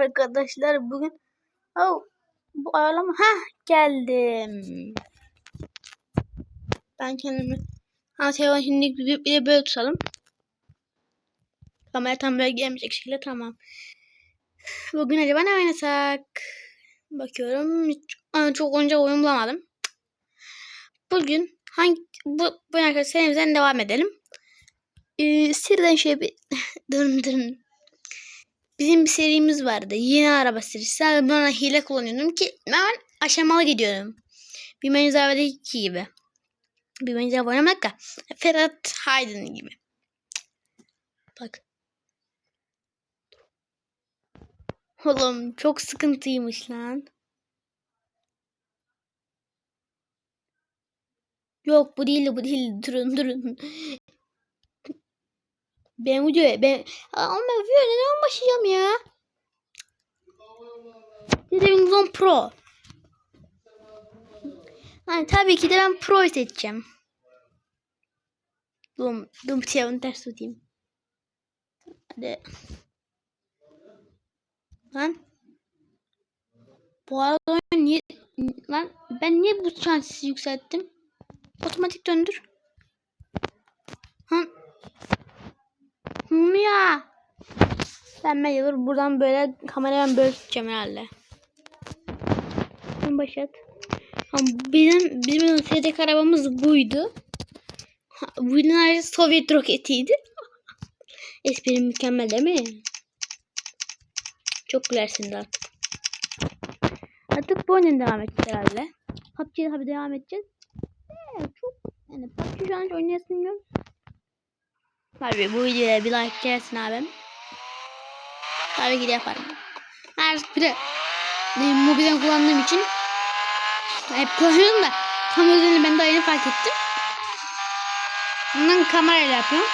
arkadaşlar bugün oh, bu ayarlama ha geldim. Ben kendimi ha telefon şimdi bir, bir de böyle tutalım. Kamera tam böyle gelmeyecek şekilde tamam. Bugün acaba ne oynasak? Bakıyorum. Hiç, çok oyuncak oyun bulamadım. Bugün hangi bu, bu arkadaşlar devam edelim. Ee, sirden şey bir durun durun. Bizim bir serimiz vardı. Yeni araba serisi. Ben ona hile kullanıyordum ki ben aşamalı gidiyorum. Bir Menzave'deki gibi. Bir Menzave oynamak da Ferhat Haydn gibi. Bak. Oğlum çok sıkıntıymış lan. Yok bu değil bu değil. Durun durun. Ben videoya ben ama ben videoya neden başlayacağım ya? Zone Pro. Yani tabii ki de ben Pro'yu seçeceğim. Dum dum telefonu ters tutayım. Hadi. Lan. Bu arada niye lan ben niye bu şansı yükselttim? Otomatik döndür. Hı. Hım ya. Ben mecbur buradan böyle kamerayı ben böyle tutacağım herhalde. Ama bizim bizim sevecek arabamız buydu. Bunun ayrıca Sovyet roketiydi. Espri mükemmel değil mi? Çok gülersiniz artık. Artık bu oyundan devam edeceğiz herhalde. PUBG'ye tabii devam edeceğiz. Ee, çok yani PUBG şu an hiç oynayasım yok. Tabii bu videoya bir like gelsin abim. Tabii ki de yaparım. Her bir de mobilden kullandığım için hep koşuyorum da tam özelliğini ben daha yeni fark ettim. Ondan kamerayla yapıyorum.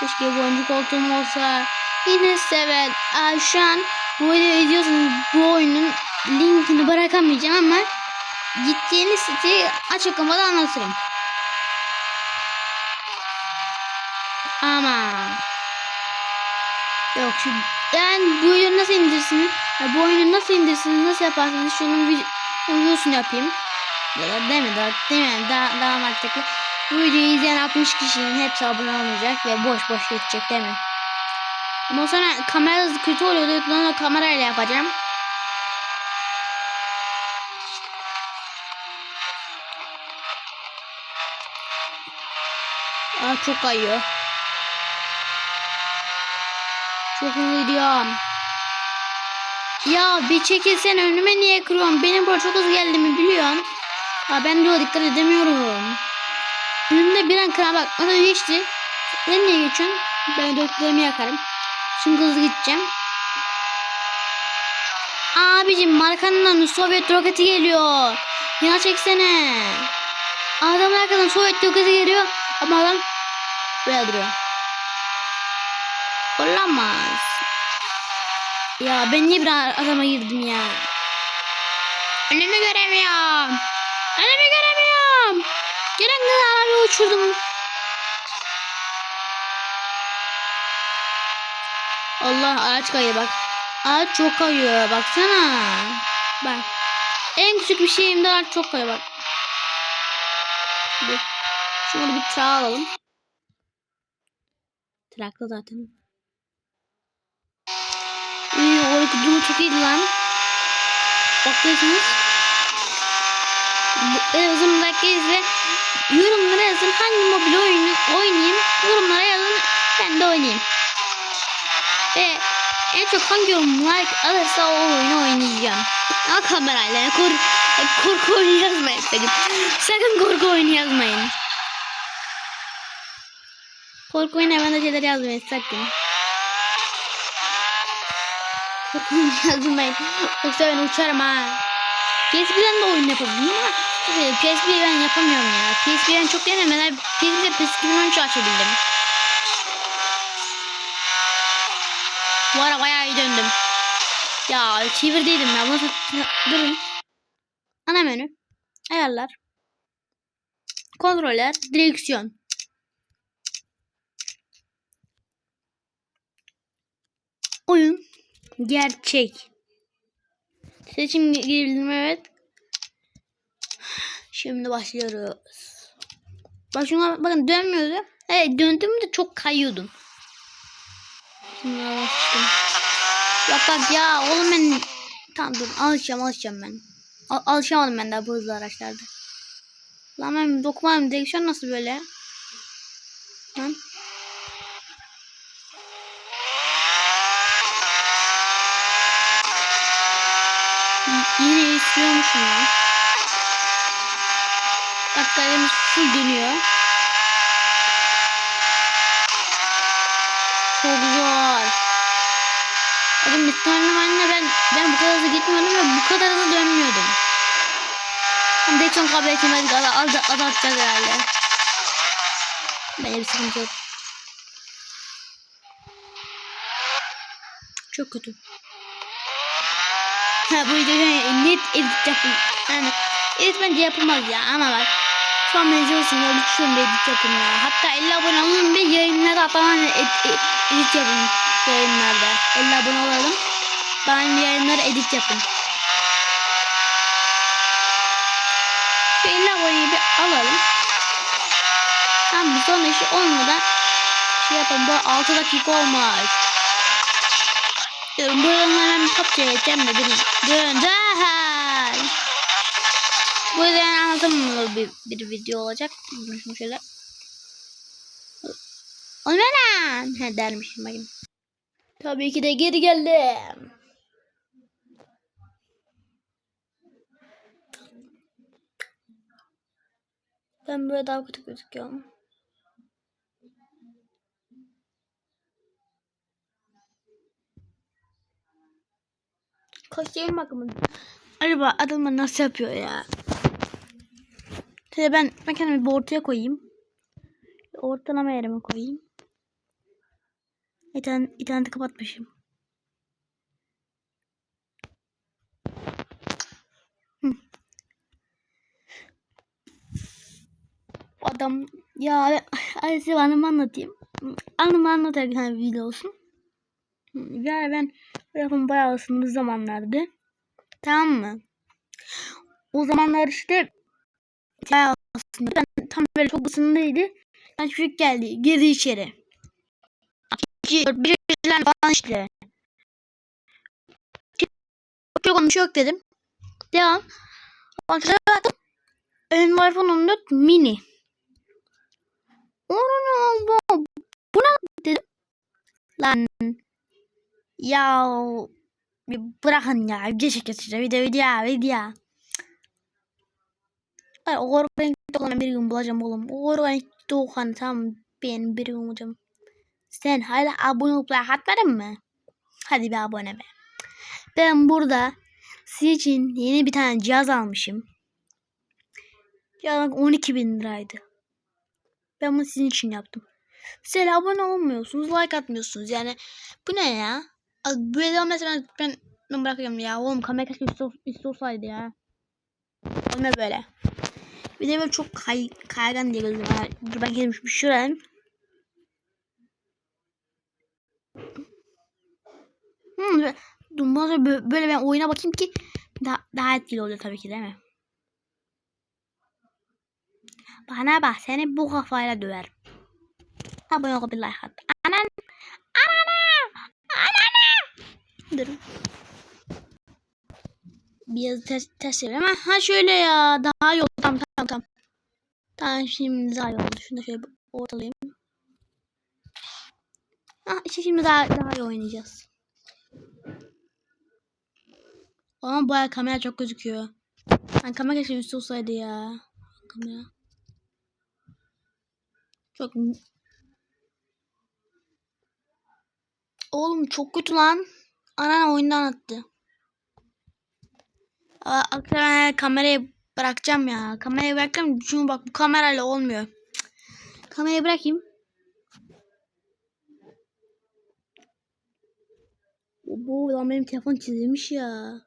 Keşke bu oyuncu koltuğum olsa. Yine sever. Aa, şu an bu videoyu izliyorsanız bu oyunun linkini bırakamayacağım ama gittiğiniz siteyi açıklamada anlatırım. Ama yok şu ben bu oyunu nasıl indirsiniz? Ya bu oyunu nasıl indirsiniz? Nasıl yaparsınız? Şunun videosunu yapayım. Ya da değil mi? Daha, değil mi? Daha, daha mantıklı. Bu videoyu izleyen 60 kişinin hepsi abone olmayacak ve boş boş geçecek değil mi? Ama sonra kamera hızı kötü oluyordu. Ben onu kamerayla yapacağım. Aa çok kayıyor. Çok gidiyorum. Ya bir çekilsen önüme niye kırıyorsun? Benim burada çok hızlı geldi mi biliyorsun? Aa ben diyor dikkat edemiyorum. Önümde bir an kıra bak. Mesela geçti. Sen niye geçiyorsun? Ben dörtlerimi yakarım. Şimdi hızlı gideceğim. Abicim markandan Sovyet roketi geliyor. Yana çeksene. Adamın arkadan Sovyet roketi geliyor. Ama adam böyle duruyor. Olamaz. Ya ben niye bir adama girdim ya? Önümü göremiyorum. Önümü göremiyorum. Gelen kızlarla uçurdum. Allah ağaç kayıyor bak. Ağaç çok kayıyor baksana. Bak. En küçük bir şeyimde ağaç çok kayıyor bak. Dur. Şunu bir çağ alalım. Traklı zaten. Durum çok iyiydi lan. Bakıyorsunuz. En uzun dakika izle. Yorumlara yazın hangi mobil oyunu oynayayım. Yorumlara yazın ben de oynayayım. Ve en çok hangi yorum like alırsa o oyunu oynayacağım. Ama kamerayla kor korku oyunu yazmayın sakın. Sakın korku oyunu yazmayın. Korku oyunu hemen de şeyler yazmayın sakın. Korku oyunu yazmayın. Yoksa ben uçarım ha. PSP'den de oyun yapabilirim ama PSP ben yapamıyorum ya. PSP ben çok denemeden PSP'de PES 2013 açabildim. Bu ara bayağı iyi döndüm. Ya çevirdiydim ya. Bunu durun. Ana menü. Ayarlar. Kontroller. Direksiyon. oyun gerçek. Seçim girebildim evet. Şimdi başlıyoruz. Bak şuna bakın dönmüyordu. Evet döndüğümde çok kayıyordum. Şimdi. Bak bak ya oğlum ben tamam dur alışacağım alışacağım ben. Al alışamadım ben daha bu hızlı araçlarda. Lan ben dokunmadım direksiyon nasıl böyle? Lan. Y- Yine istiyormuşum ya. Bak kalemiz full dönüyor. Çok zor. Bakın Müslümanım anne ben ben bu kadar hızlı gitmiyordum ve bu kadar hızlı dönmüyordum. Ama az, az, az, azaltacağız herhalde. Benim bir sıkıntı yok. Çok kötü. Ha bu videoyu net edit yapın. Yani edit bence yapılmaz ya ama bak. Şu an benziyorsun ya lütfen bir edit yapın ya. Hatta 50 abone olun bir yayınlara atlanan ed, ed, edit yapın yayınlarda. 50 abone olalım. Ben yayınlara edit yapın. Şu 50 aboneyi bir alalım. Tamam sonra işi olmadan şey yapalım. Bu 6 dakika olmaz. Diyorum buradan hemen bir PUBG'ye geçeceğim de. Durun. Dahil. Bu yüzden anlatımlı bir, bir video olacak. Şimdi şöyle. Oğlum lan. He dermişim bakayım. Tabii ki de geri geldim. Ben böyle daha kötü gözüküyorum. Koşayım bakımın. Acaba adamı nasıl yapıyor ya? Şöyle ben, ben kendimi bir ortaya koyayım. Ortalama yerime koyayım. İnternet, interneti kapatmışım. Adam ya ben- size anımı anlatayım. Anımı anlatarak bir tane video olsun. Ya ben telefon bayağı ısındığı zamanlardı. Tamam mı? O zamanlar işte bayağı ısındı. Ben tam böyle çok ısındıydı. Ben çocuk geldi. Girdi içeri. İki, dört, bir yaşlar falan işte. Çok olmuş yok dedim. Devam. Ondan baktım. Benim iPhone 14 mini. Onu bu, bu ne dedim. Lan ya bir bırakın ya. Video çekiyoruz işte. Video video video. Ay, organik olan bir gün bulacağım oğlum. Organik doğan tamam ben bir gün bulacağım. Sen hala abone olup like atmadın mı? Hadi bir abone be. Ben burada sizin için yeni bir tane cihaz almışım. Cihaz 12 bin liraydı. Ben bunu sizin için yaptım. Siz abone olmuyorsunuz, like atmıyorsunuz. Yani bu ne ya? Böyle devam etse ben, ben, ben bırakıyorum ya. Oğlum kamera keşke üstü, üstü olsaydı ya. Olmuyor böyle. Bir de böyle çok kay, kaygan diye gözüm. Dur ben gelmiş bir şuraya. Hmm, böyle- dur bundan sonra bö- böyle ben oyuna bakayım ki daha, daha etkili oluyor tabii ki değil mi? Bana bak seni bu kafayla döver. Abone ol bir like at. Anan. Biraz ters, ters çevir ama ha şöyle ya daha iyi oldu tamam tamam tamam. Tamam şimdi daha iyi oldu. Şunu da şöyle bir ortalayayım. Ha işte şimdi daha daha iyi oynayacağız. Ama baya kamera çok gözüküyor. Yani kamera keşke üstü olsaydı ya. Kamera. Çok Oğlum çok kötü lan. Anan oyundan attı. Ben kamerayı bırakacağım ya. Kamerayı bırakacağım çünkü bak bu kamerayla olmuyor. Kamerayı bırakayım. Bu lan benim telefon çizilmiş ya.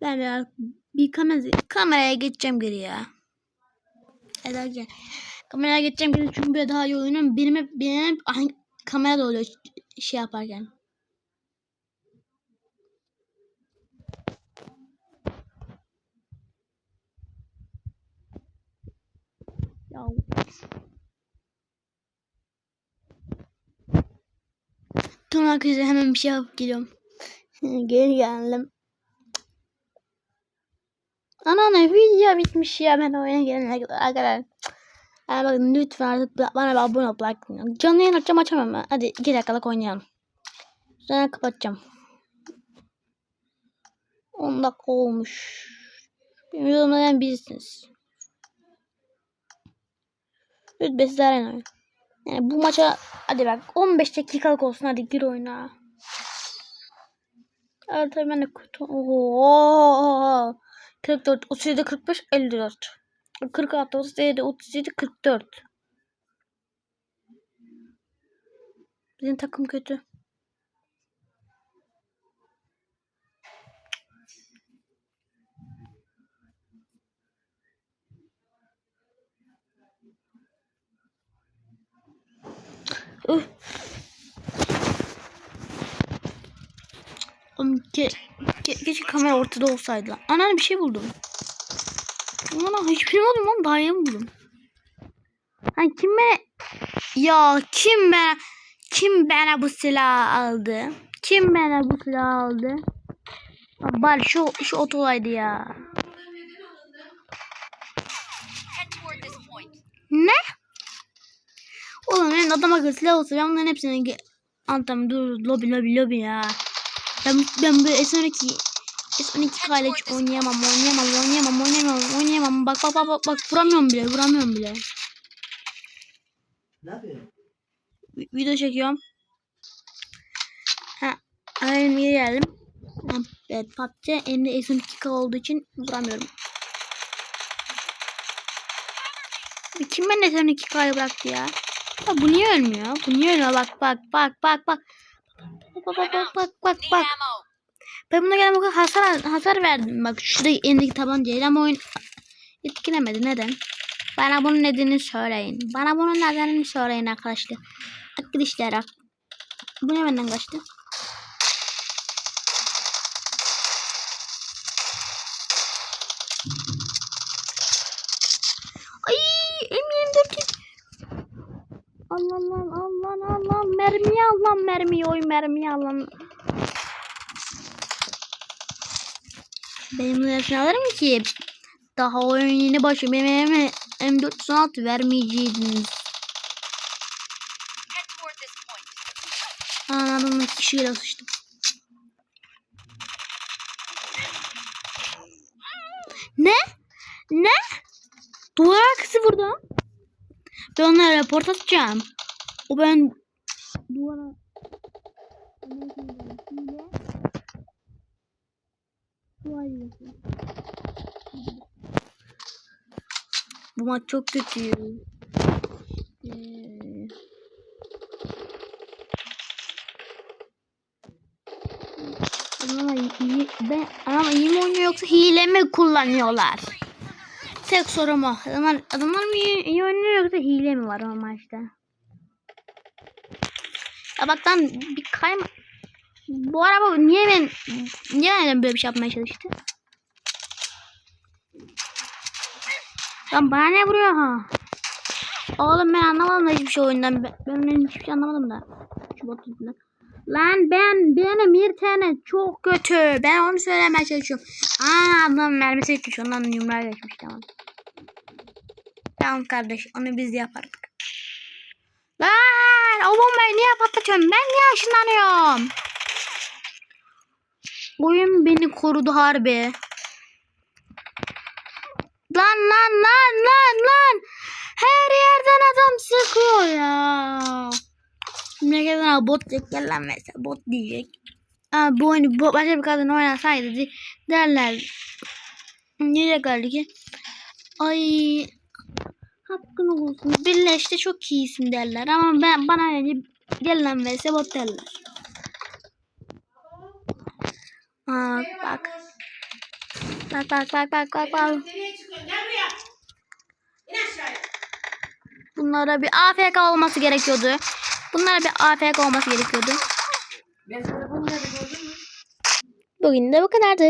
Ben biraz bir kamera, kameraya geçeceğim geri ya. Hadi gel. Kameraya geçeceğim gibi çünkü daha iyi oynuyorum. Benim hep, benim kamera da oluyor şey yaparken. Ya. Tamam arkadaşlar hemen bir şey yapıp geliyorum. Geri geldim. Ana ne video bitmiş ya ben oyuna gelene kadar arkadaşlar. Yani bakın lütfen artık bana bir abone ol. Like. Canlı yayın açacağım açamam ben. Hadi 2 dakikalık oynayalım. Sonra kapatacağım. 10 dakika olmuş. Benim yorumlayan birisiniz. Arayın oyun. Yani bu maça hadi bak 15 dakikalık olsun hadi gir oyuna. Evet tabii ben de kötü. Oho. 44, 37, 45, 54. 46, 37, 37, 44. Bizim takım kötü. Üf. Oğlum ke, ke, keşke kamera ortada olsaydı lan. Anneanne bir şey buldum. Ana hiçbir şey bulmadım lan daha yeni buldum. Hani kim bana... Ya kim bana... Kim bana bu silahı aldı? Kim bana bu silahı aldı? Bari şu, şu otolaydı ya. Ne? Oğlum benim adam akıllı silah olsa ben bunların hepsini... ge- Antam dur lobi lobi lobi ya. Ben, ben bu S12 S12 kayla hiç oynayamam, oynayamam, oynayamam, oynayamam, oynayamam. Bak bak bak bak bak vuramıyorum bile, vuramıyorum bile. Ne yapıyorsun? Vi- Video çekiyorum. Ha, aynen geri geldim. Evet, PUBG elimde S12K olduğu için vuramıyorum. Kim beni S12K'ya bıraktı ya? Ya? Bu niye ölmüyor? Bu niye ölmüyor? Bak bak bak bak bak. Bak bak bak bak bak bak. Ben buna gelen bakın hasar hasar verdim. Bak şurada elindeki tabancayla ama oyun etkilemedi. Neden? Bana bunun nedenini söyleyin. Bana bunun nedenini söyleyin arkadaşlar. Arkadaşlar. Bu ne benden kaçtı? Allah Allah Allah Allah mermi al lan mermi oy mermi al lan. Benim alırım ki daha oyun yeni başı benim M- M416 vermeyeceydiniz. İki kişiyle sıçtım. Ne? Ne? Duvar arkası burada. Ben onlara raport atacağım. O ben duvara Bu maç çok kötü. Ee, iyi, ben, ama iyi mi oynuyor yoksa hile mi kullanıyorlar? Tek sorum o. Adamlar, adamlar mı iyi, iyi oynuyor yoksa hile mi var o maçta? Ya bak lan bir kayma. Bu araba niye ben niye neden böyle bir şey yapmaya çalıştı? Lan bana ne vuruyor ha? Oğlum ben anlamadım da hiçbir şey oyundan. Ben, ben hiçbir şey anlamadım da. Şu bot. Lan ben benim bir tane çok kötü. Ben onu söylemeye çalışıyorum. Aa adam mermisi geçmiş. Ondan yumruğa geçmiş tamam. Tamam kardeş onu biz yapardık. Lan o bombayı niye patlatıyorsun? Ben niye ışınlanıyorum? Oyun beni korudu harbi. Lan lan lan lan lan. Her yerden adam sıkıyor ya. Memleketten bot diyecekler lan mesela bot diyecek. Aa, bu oyunu bu, başka bir kadın oynasaydı de- derler. Ne diyeceklerdi ki? Ay hakkın olsun. Birleşti çok iyisin derler ama ben bana öyle gel lan vs bot derler. Aa, bak. Bak bak bak bak bak bak. Bunlara bir AFK olması gerekiyordu. Bunlara bir AFK olması gerekiyordu. Bugün de bu kadardı.